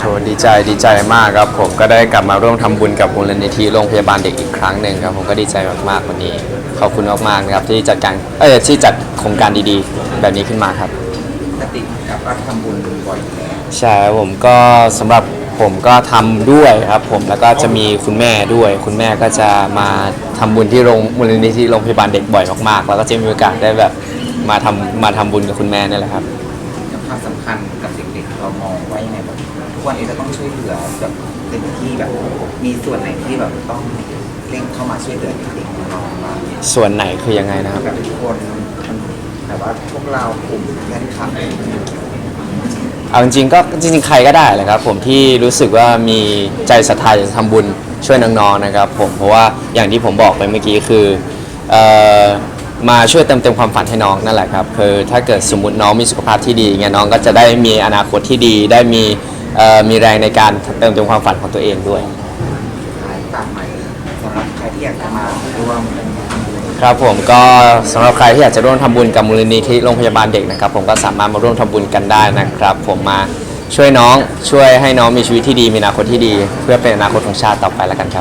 โหดีใจดีใจมากครับผมก็ได้กลับมาร่วมทำบุญกับมูลนิธิโรงพยาบาลเด็กอีกครั้งหนึ่งครับผมก็ดีใจมากๆวันนี้ ขอบคุณมากๆนะครับที่จัดการเออที่จัดโครงการดีๆ แบบนี้ขึ้นมาครับปกติกับก็ทำบุญบ่อยอยู่แล้วใช่ครับผมก็สำหรับผมก็ทำด้วยครับผมแล้วก็จะมีคุณแม่ด้วย คุณแม่ก็จะมาทำบุญที่โรงมูลนิธิโรงพยาบาลเด็กบ่อยมากๆ แล้วก็จะมีโอกาสได้แบบมาทำมาทำบุญกับคุณแม่นี่แหละครับกับความสำคัญกับเด็กๆเรา ทุกวันนี้เราต้องช่วยเหลือแบบเต็มที่แบบ มีส่วนไหนที่แบบต้องเร่งเข้ามาช่วยเหลือเด็กๆน้องๆบ้างส่วนไหนคือยังไงนะครับ แบบทุกคนมันแต่ว่าพวกเรากลุ่มแฟนคลับเอาจริงๆก็จริงๆใครก็ได้แหละครับผมที่รู้สึกว่ามีใจศรัทธาจะทำบุญช่วยน้องๆนะครับผมเพราะว่าอย่างที่ผมบอกไปเมื่อกี้คือเอ่อมาช่วยเติมเต็มความฝันให้น้องนั่นแหละครับคือถ้าเกิดสมมติน้องมีสุขภาพที่ดีเงี้ยน้องก็จะได้มีอนาคตที่ดี ได้มี เอ่อมีแรงในการเติมเต็มความฝันของตัวเองด้วย ฝากหม่สำหรับใครที่อยากจะมาร่วมครับผมก็สำหรับใครที่อยากจะร่วมทำบุญกับมูลนิธิโรงพยาบาลเด็กนะครับ ผมก็สามารถมาร่วมทำบุญกันได้นะครับ ผมมาช่วยน้องช่วยให้น้องมีชีวิตที่ดีมีอนาคตที่ดี เพื่อเป็นอนาคตของชาติต่อไปแล้วกันครับ